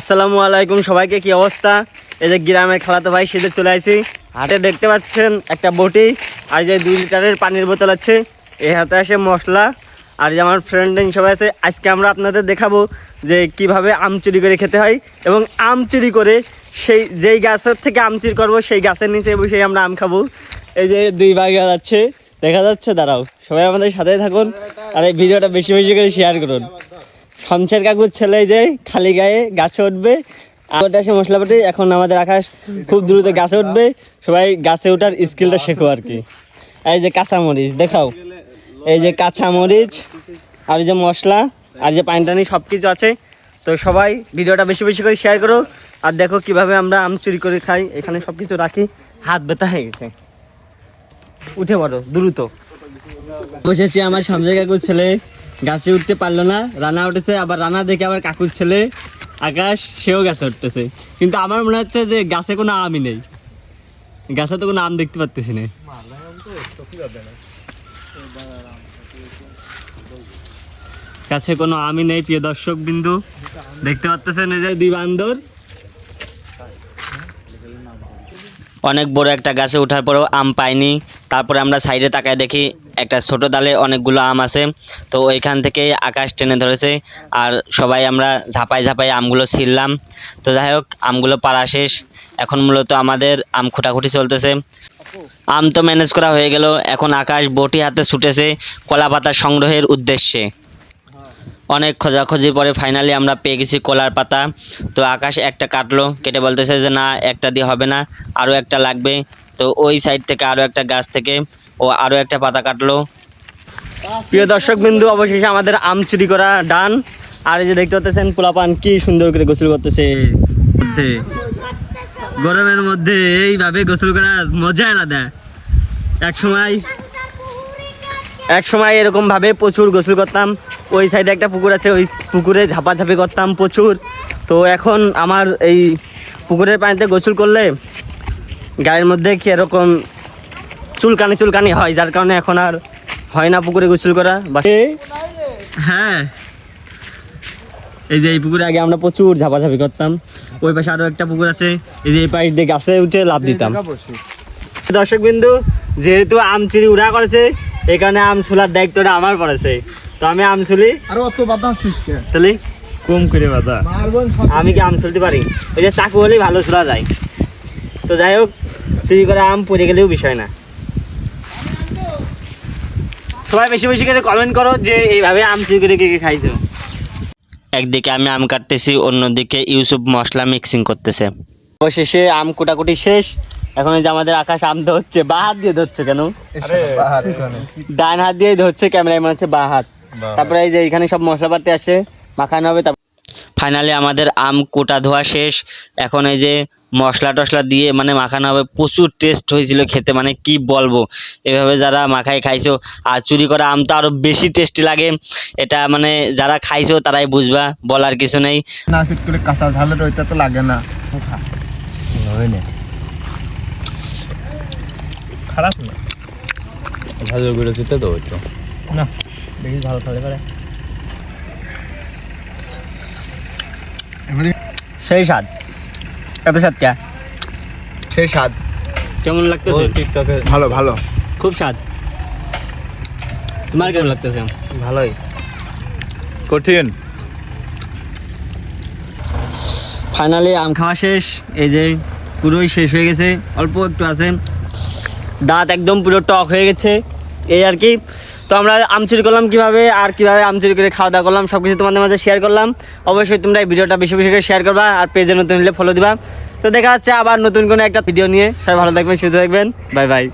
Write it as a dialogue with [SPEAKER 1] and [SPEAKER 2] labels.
[SPEAKER 1] আসসালামু আলাইকুম, সবাইকে কি অবস্থা? এই যে গ্রামের খালাতো ভাই সেজে চলে আসি হাটে দেখতে পাচ্ছেন একটা বটি, আর যে দুই লিটারের পানির বোতল আছে এই হাতে আসে মশলা। আর যে আমার ফ্রেন্ড সবাই আছে, আজকে আমরা আপনাদের দেখাবো যে কীভাবে আম চুরি করে খেতে হয় এবং আম চুরি করে সেই, যেই গাছের থেকে আম চুরি করব, সেই গাছের নিচে বসে আমরা আম খাব। এই যে দুই ভাই যাচ্ছে দেখা যাচ্ছে, দাঁড়াও। সবাই আমাদের সাথে থাকুন, আর এই ভিডিওটা বেশি বেশি করে শেয়ার করুন। শমশের কাকুর ছেলে যে, খালি গায়ে গাছে উঠবে। আমাদের আসে মশলাপাটি এখন আমাদের আকাশ খুব দ্রুত গাছে উঠবে। সবাই গাছে ওঠার স্কিলটা শেখো আর কি। এই যে কাঁচামরিচ, দেখাও। এই যে কাঁচামরিচ, আর যে মশলা, আর যে পানি টানি সব কিছু আছে। তো সবাই ভিডিওটা বেশি বেশি করে শেয়ার করো। আর দেখো কীভাবে আমরা আম চুরি করে খাই। এখানে সব কিছু রাখি। হাত ব্যথা হয়ে গেছে। উঠে পড়ো, দ্রুত। বসেছি আমার সামনে কাকুর ছেলে। গাছে উঠতে পারল না, রানা উঠেছে, আবার রানা দেখে আবার কাকুর ছেলে, আকাশ, সেও গাছে উঠতেছে। কিন্তু আমার মনে হচ্ছে যে গাছে কোনো আমই নেই। গাছে তো কোনো আম দেখতে পাচ্তেছি না। কাছে কোনো আমই নেই, প্রিয় দর্শক বিন্দু দেখতে পাচ্তেছেন এই যে দুই বান্দর। অনেক বড় একটা গাছে ওঠার পরেও আম পাইনি তারপরে আমরা সাইডে তাকায় দেখি একটা ছোট ডালে অনেকগুলো আম আছে। তো ওইখান থেকে আকাশ টেনে ধরেছে আর সবাই আমরা ঝাপাই ঝাপাই আমগুলো ছিললাম তো যাই হোক, আমগুলো পাড়া শেষ। এখন মূলত আমাদের আম খুঁটাখুটি চলতেছে। আম তো ম্যানেজ করা হয়ে গেল। এখন আকাশ বটি হাতে ছুটেছে কলা পাতা সংগ্রহের উদ্দেশ্যে। অনেক খোঁজাখুঁজির পরে ফাইনালি আমরা পেয়ে গেছি কলার পাতা। তো আকাশ একটা কাটলো, কেটে বলতেছে যে, না, একটা দিয়ে হবে না। আরও একটা লাগবে। তো ওই সাইড থেকে আরও একটা গাছ থেকে ও আরও একটা পাতা কাটলো। প্রিয় দর্শক বিন্দু অবশেষে আমাদের আম চুরি করা ডান। আর এই যে দেখতে পাচ্ছেন, পোলাপান কি সুন্দর করে গোসল করতেছে। গরমের মধ্যে এইভাবে গোসল করার মজা আলাদা। এক সময় এক সময় এরকম ভাবে প্রচুর গোসল করতাম। ওই সাইডে একটা পুকুর আছে, ওই পুকুরে ঝাপাঝাপি করতাম প্রচুর। তো এখন আমার এই পুকুরের পানিতে গোসল করলে গায়ের মধ্যে কি এরকম চুলকানি চুলকানি হয় যার কারণে এখন আর হয় না পুকুরে গোসল করা? বা হ্যাঁ। এই যে এই পুকুরে আগে আমরা প্রচুর ঝাপাঝাপি করতাম। ওই পাশে আরও একটা পুকুর আছে এই যে এই পাশ দিয়ে গাছে উঠে লাভ দিতাম। দর্শক বিন্দু যেহেতু আম চুরি উড়া করেছে এই কারণে আম ছুলার দায়িত্বটা আমার পড়েছে। তো আমি আম ছুলি
[SPEAKER 2] আরও অত
[SPEAKER 1] তাহলে
[SPEAKER 3] কম করে বাদা
[SPEAKER 1] আমি কি আম ছুলতে পারি? ওই যে চাকু হলেই ভালো ছোলা যায়। তো যাই হোক চুরি করে আম পড়ে গেলেও বিষয় না। সবাই বেশি বেশি করে কমেন্ট করো যে এইভাবে আম চুরি করে কে কে খাইছো। একদিকে আমি আম কাটতেছি অন্যদিকে ইউসুফ মশলা মিক্সিং করতেছে। অবশেষে আম কুটাকুটি শেষ। এখন এই যে আমাদের আকাশ আম ধরছে বা হাত দিয়ে ধরছে কেন? ডান হাত দিয়ে ধরছে ক্যামেরায় মনে হচ্ছে বা হাত। তারপরে এই যে এখানে সব মশলাপাতি আসে মাখানো হবে তারপর ফাইনালি আমাদের আম কোটা ধোয়া শেষ। এখন এই যে মশলা টশলা দিয়ে মানে মাখানো হবে প্রচুর টেস্ট হয়েছিল খেতে মানে কি বলব? এভাবে যারা মাখায় খাইছো আর চুরি করা আম তো আরও বেশি টেস্টি লাগে। এটা মানে যারা খাইছো তারাই বুঝবা বলার কিছু নেই।
[SPEAKER 2] না করে কাঁচা ঝালের ওইটা তো লাগে না।
[SPEAKER 3] খারাপ না। ভালো করে তো
[SPEAKER 1] না বেশি খালে পারে সেই স্বাদ। এত স্বাদ কে?
[SPEAKER 2] সেই স্বাদ।
[SPEAKER 1] কেমন লাগতেছে?
[SPEAKER 3] টিকটকে।
[SPEAKER 2] ভালো ভালো।
[SPEAKER 1] খুব স্বাদ। তোমার কেমন লাগতেছে?
[SPEAKER 3] ভালোই। কঠিন।
[SPEAKER 1] ফাইনালি আম খাওয়া শেষ। এই যে পুরোই শেষ হয়ে গেছে। অল্প একটু আছে। দাঁত একদম পুরো টক হয়ে গেছে। এই আর কি। তো আমরা আমচুরি করলাম কীভাবে, আর কীভাবে আমচুরি করে খাওয়া দাওয়া করলাম সব কিছু তোমাদের মাঝে শেয়ার করলাম। অবশ্যই তোমরা এই ভিডিওটা বেশি বেশি করে শেয়ার করবা, আর পেজে নতুন হলে ফলো দিবা। তো দেখা যাচ্ছে আবার নতুন কোনো একটা ভিডিও নিয়ে। সবাই ভালো থাকবেন, সুস্থ থাকবেন। Bye bye